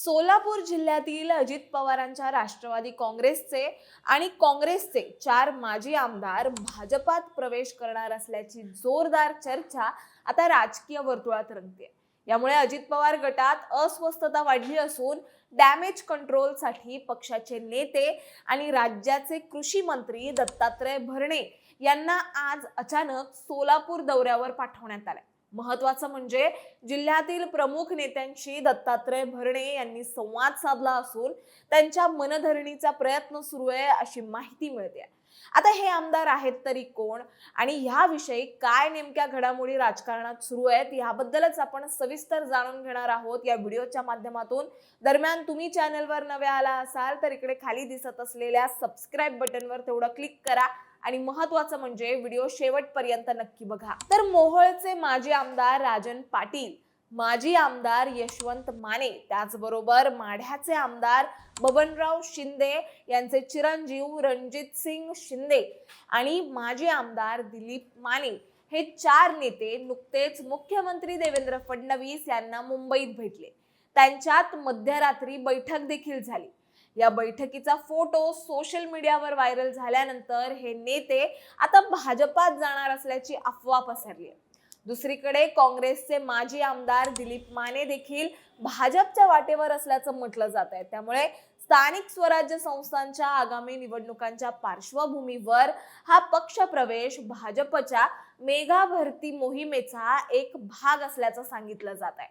सोलापूर जिल्ह्यातील अजित पवारांच्या राष्ट्रवादी काँग्रेसचे आणि काँग्रेसचे चार माजी आमदार भाजपात प्रवेश करणार असल्याची जोरदार चर्चा आता राजकीय वर्तुळात रंगते यामुळे अजित पवार गटात अस्वस्थता वाढली असून डॅमेज कंट्रोलसाठी पक्षाचे नेते आणि राज्याचे कृषी मंत्री दत्तात्रय भरणे यांना आज अचानक सोलापूर दौऱ्यावर पाठवण्यात आले महत्वाचं म्हणजे जिल्ह्यातील प्रमुख नेत्यांशी दत्तात्रय भरणे यांनी संवाद साधला असून त्यांच्या मनधरणीचा प्रयत्न सुरू आहे अशी माहिती मिळते. आता हे आमदार आहेत तरी कोण आणि ह्याविषयी काय नेमक्या घडामोडी राजकारणात सुरू आहेत याबद्दलच आपण सविस्तर जाणून घेणार आहोत या व्हिडिओच्या माध्यमातून. दरम्यान तुम्ही चॅनलवर नवे आला असाल तर इकडे खाली दिसत असलेल्या सबस्क्राईब बटनवर तेवढं क्लिक करा. आणि महत्वाचं म्हणजे व्हिडिओ शेवटपर्यंत नक्की बघा. तर मोहोळचे माजी आमदार राजन पाटील माजी आमदार यशवंत माने त्याचबरोबर माढ्याचे आमदार बबनराव शिंदे यांचे चिरंजीव रणजित सिंग शिंदे आणि माजी आमदार दिलीप माने हे चार नेते नुकतेच मुख्यमंत्री देवेंद्र फडणवीस यांना मुंबईत भेटले. त्यांच्यात मध्यरात्री बैठक देखील झाली. या बैठकीचा फोटो सोशल मीडियावर व्हायरल झाल्यानंतर हे नेते आता भाजपात जाणार असल्याची अफवा पसरली आहे. दुसरीकडे काँग्रेसचे माजी आमदार दिलीप माने देखील भाजपच्या वाटेवर असल्याचं म्हटलं जात आहे. त्यामुळे स्थानिक स्वराज्य संस्थांच्या आगामी निवडणुकांच्या पार्श्वभूमीवर हा पक्ष प्रवेश भाजपच्या मेघा भरती मोहिमेचा एक भाग असल्याचं सांगितलं जात आहे.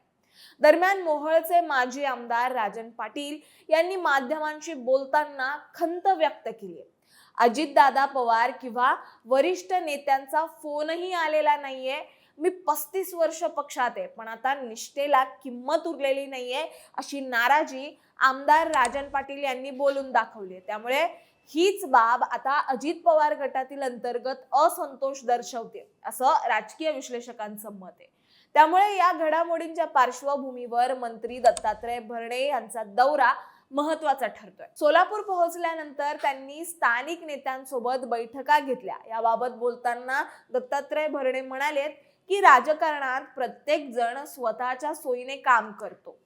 दरम्यान मोहळचे माजी आमदार राजन पाटील यांनी माध्यमांशी बोलताना खंत व्यक्त केली. अजितदादा पवार किंवा वरिष्ठ नेत्यांचा फोनही आलेला नाहीये. मी पस्तीस वर्ष पक्षात आहे पण आता निष्ठेला किंमत उरलेली नाहीये अशी नाराजी आमदार राजन पाटील यांनी बोलून दाखवली त्यामुळे हीच बाब आता अजित पवार गटातील अंतर्गत असंतोष दर्शवते असं राजकीय विश्लेषकांचं मत आहे. त्यामुळे या घडामोडींच्या पार्श्वभूमीवर मंत्री दत्तात्रय भरणे यांचा दौरा महत्त्वाचा ठरतोय. सोलापूर पोहोचल्यानंतर त्यांनी स्थानिक नेत्यांसोबत बैठका घेतल्या. याबाबत बोलताना दत्तात्रय भरणे म्हणालेत की राजकारणात प्रत्येक जण स्वतःच्या सोयीने काम करतो.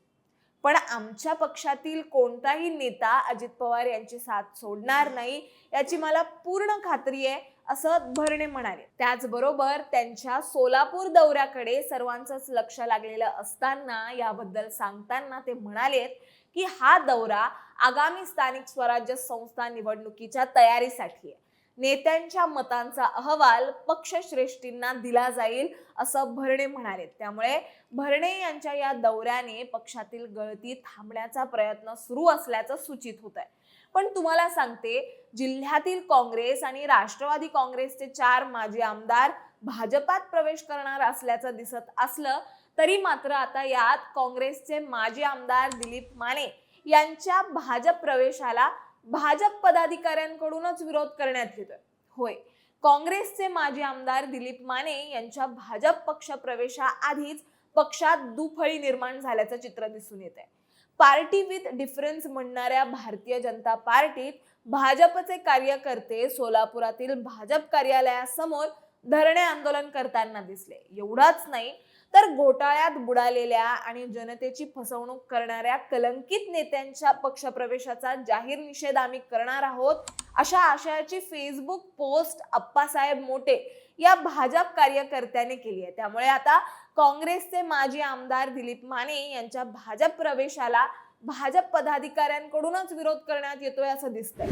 पण आमच्या पक्षातील कोणताही नेता अजित पवार यांची साथ सोडणार नाही याची मला पूर्ण खात्री आहे. असं भरणे म्हणाले. त्याचबरोबर त्यांच्या सोलापूर दौऱ्याकडे सर्वांचंच लक्ष लागलेलं असताना याबद्दल सांगताना ते म्हणालेत की हा दौरा आगामी स्थानिक स्वराज्य संस्था निवडणुकीच्या तयारीसाठी आहे. नेत्यांच्या मतांचा अहवाल पक्षश्रेष्ठींना दिला जाईल असं भरणे म्हणाले त्यामुळे भरणे यांच्या या दौऱ्याने पक्षातील गळती थांबण्याचा प्रयत्न सुरू असल्याचं सूचित होत आहे पण तुम्हाला सांगते जिल्ह्यातील काँग्रेस आणि राष्ट्रवादी काँग्रेसचे चार माजी आमदार भाजपात प्रवेश करणार असल्याचं दिसत असलं तरी मात्र आता यात काँग्रेसचे माजी आमदार दिलीप माने यांच्या भाजप प्रवेशाला भाजप पदाधिकाऱ्यांकडूनच विरोध करण्यात येतोय. होय काँग्रेसचे माजी आमदार दिलीप माने यांच्या भाजप पक्ष प्रवेशाआधीच पक्षात दुफळी निर्माण झाल्याचं चित्र दिसून येत आहे पार्टी विथ डिफरन्स म्हणणाऱ्या भारतीय जनता पार्टीत भाजपचे कार्यकर्ते सोलापुरातील भाजप कार्यालयासमोर धरणे आंदोलन करताना दिसले. एवढाच नाही तर घोटाळ्यात बुडालेल्या आणि जनतेची फसवणूक करणाऱ्या कलंकित नेत्यांच्या पक्षप्रवेशाचा जाहीर निषेध आम्ही करणार आहोत अशा आशयाची फेसबुक पोस्ट अप्पासाहेब मोटे या भाजप कार्यकर्त्याने केली आहे. त्यामुळे आता काँग्रेसचे माजी आमदार दिलीप माने यांच्या भाजप प्रवेशाला भाजप पदाधिकाऱ्यांकडूनच विरोध करण्यात येतोय असं दिसतंय.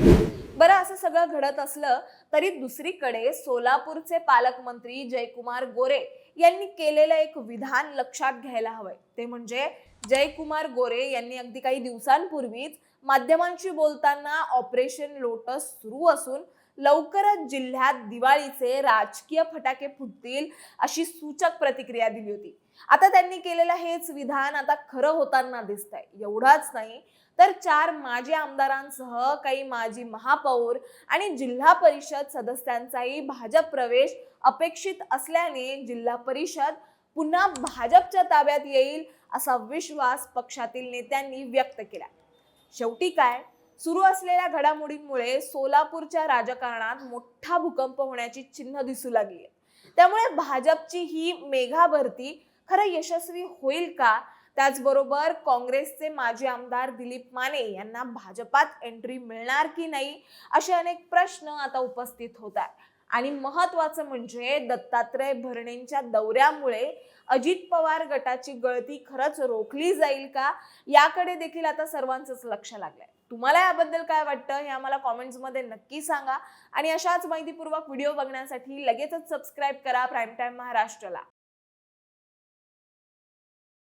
बरं असं सगळं घडत असलं तरी दुसरीकडे सोलापूरचे पालकमंत्री जयकुमार गोरे यांनी केलेलं एक विधान लक्षात घ्यायला हवंय. ते म्हणजे जयकुमार गोरे यांनी अगदी काही दिवसांपूर्वीच माध्यमांशी बोलताना ऑपरेशन लोटस सुरू असून लवकरच जिल्ह्यात दिवाळीचे राजकीय फटाके फुटतील अशी सूचक प्रतिक्रिया दिली होती. आता त्यांनी केलेलं हेच विधान आता खरं होताना दिसतंय. एवढाच नाही तर चार माजी आमदारांसह काही माजी महापौर आणि जिल्हा परिषद सदस्यांचाही भाजप प्रवेश अपेक्षित असल्याने जिल्हा परिषद पुन्हा भाजपच्या ताब्यात येईल असा विश्वास पक्षातील नेत्यांनी व्यक्त केला. शेवटी काय? सुरू असलेल्या घडामोडींमुळे सोलापूरच्या राजकारणात मोठा भूकंप होण्याची चिन्ह दिसू लागली त्यामुळे भाजपची ही मेघा भरती खरं यशस्वी होईल का? त्याचबरोबर काँग्रेसचे माजी आमदार दिलीप माने यांना भाजपात एंट्री मिळणार की नाही असे अनेक प्रश्न आता उपस्थित होत आहेत. आणि महत्वाचं म्हणजे दत्तात्रय भरणेंच्या दौऱ्यामुळे अजित पवार गटाची गळती खरंच रोखली जाईल का? याकडे देखील आता सर्वांचंच लक्ष लागलंय. तुम्हाला याबद्दल काय वाटतं हे आम्हाला कॉमेंट्समध्ये नक्की सांगा. आणि अशाच माहितीपूर्वक व्हिडिओ बघण्यासाठी लगेचच सबस्क्राईब करा प्राईम टाईम महाराष्ट्रला.